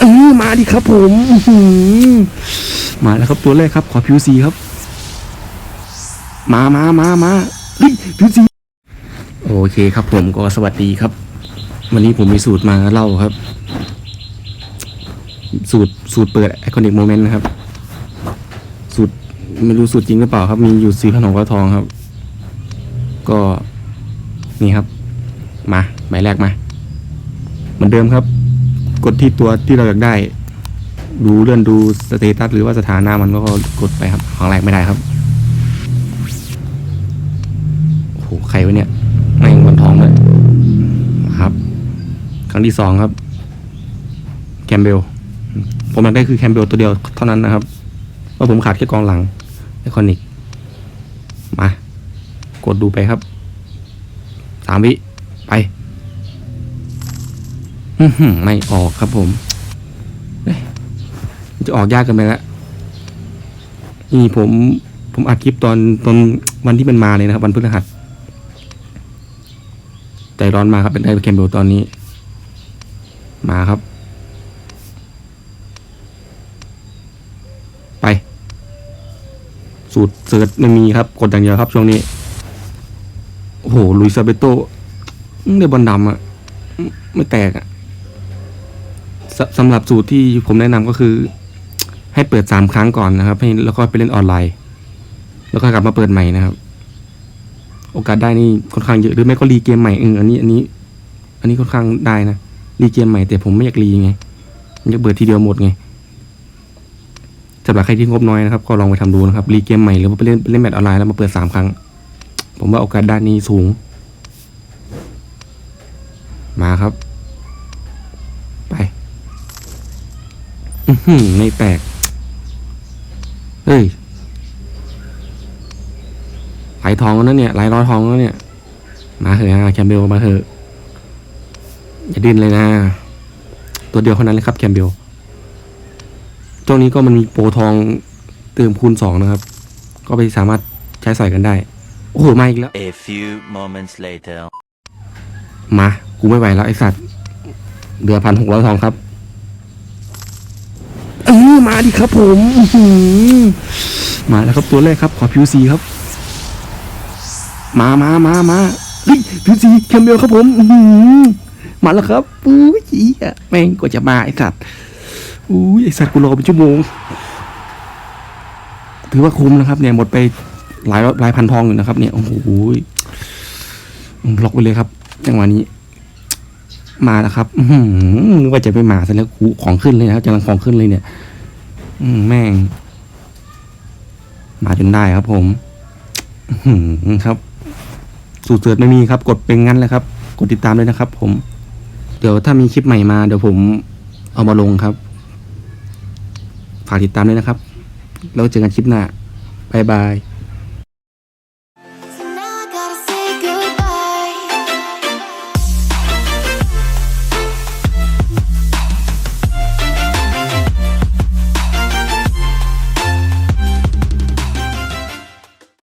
เออมาดิครับผมหมาแล้วครับตัวแรกครับ ขอผิวสีครับ มามามามาเฮ้ยผิวสีโอเคครับผมก็สวัสดีครับ วันนี้ผมมีสูตรมาเล่าครับ สูตรสูตรเปิดไอคอนิกโมเมนต์นะครับ สูตรไม่รู้สูตรจริงหรือเปล่าครับ มีอยู่สีขนมกระทองครับ ก็นี่ครับ มาหมายแรกมา เหมือนเดิมครับ กดที่ตัวที่เราอยากได้ ดูเลื่อนดูสเตตัสหรือว่าสถานะมันก็กดไปครับของแรกไม่ได้ครับโอ้โหใครวะเนี่ยแม่งบนท้องเลยครับ ครั้งที่สองครับ แคมเบลผมอยากได้คือแคมเบลตัวเดียวเท่านั้นนะครับเพราผมขาดแค่กองหลังไอคอนิกมา กดดูไปครับสามวิ ไป ไม่ออกครับผมจะออกยากกันไปแล้วนี่ผมผมอัดคลิปตอนตอนวันที่มันมาเลยนะครับ วันพฤหัสใจร้อนมาครับเป็นได้แคมเบลตอนนี้ มาครับ ไป สูตรเสิร์ชไม่มีครับ กดอย่างเดียวครับช่วงนี้ โอ้โหลุยซาเบโต้ได้บอลดำอะไม่แตกอะ สสำหรับสูตรที่ผมแนะนำก็คือ ให้เปิดสามครั้งก่อนนะครับ ให้แล้วก็ไปเล่นออนไลน์ แล้วก็กลับมาเปิดใหม่นะครับ โอกาสได้นี่ค่อนข้างเยอะหรือไม่ก็รีเกมใหม่เอออันนี้อันนี้ อันนี้ค่อนข้างได้นะรีเกมใหม่แต่ผมไม่อยากรีไงมอยากเปิดทีเดียวหมดไงสำหรับใครที่งบน้อยนะครับก็ลองไปทำดูนะครับรีเกมใหม่หรือว่าไปเล่นเล่นแมตช์ออนไลน์แล้วมาเปิดสามครั้ง ผมว่าโอกาสด้านนี้สูง มาครับ ไป อือหือไม่แตกเฮ้ยไหลทองแล้วนะเนี่ยไหลร้อยทองแล้วเนี่ย มาเถอะนะแคมเบลมาเถอะอย่าดิ้นเลยนะ ตัวเดียวเท่านั้นเลยครับแคมเบลช่วงนี้ก็มันมีโปรทองเติมคูณสองนะครับ ก็ไปสามารถใช้ใส่กันได้ โอ้โหมาอีกแล้ว A few moments later. มา กูไม่ไหวแล้วไอสัตว์เดือพันหกร้อยทองครับเออ มาดิครับผมมาแล้วครับตัวแรกครับ ขอผิวสีครับ มามามามาเฮ้ยผิวสีแคมเบลครับผมมาแล้วครับอุ้ยแม่งกว่าจะมาไอสัตว์อุ้ยไอสัตว์กูรอเป็นชั่วโมง ถือว่าคุ้มนะครับ เนี่ยหมดไปหลายหลายพันทองอยู่นะครับ เนี่ยโอ้โหล็อกไปเลยครับ จังหวะนี้ มาแล้วครับอื้อหือนึกว่าจะไม่มาซะแล้วกูของขึ้นเลยนะครับกำลังของขึ้นเลยเนี่ย อืมแม่ง มาจนได้ครับผมหือครับสูตรเสิร์ชไม่มีครับ กดเป็นงั้นแหละครับ กดติดตามเลยนะครับ ผม เดี๋ยวถ้ามีคลิปใหม่มาเดี๋ยวผมเอามาลงครับ ฝากติดตามด้วยนะครับ แล้วเจอกันคลิปหน้าบายบาย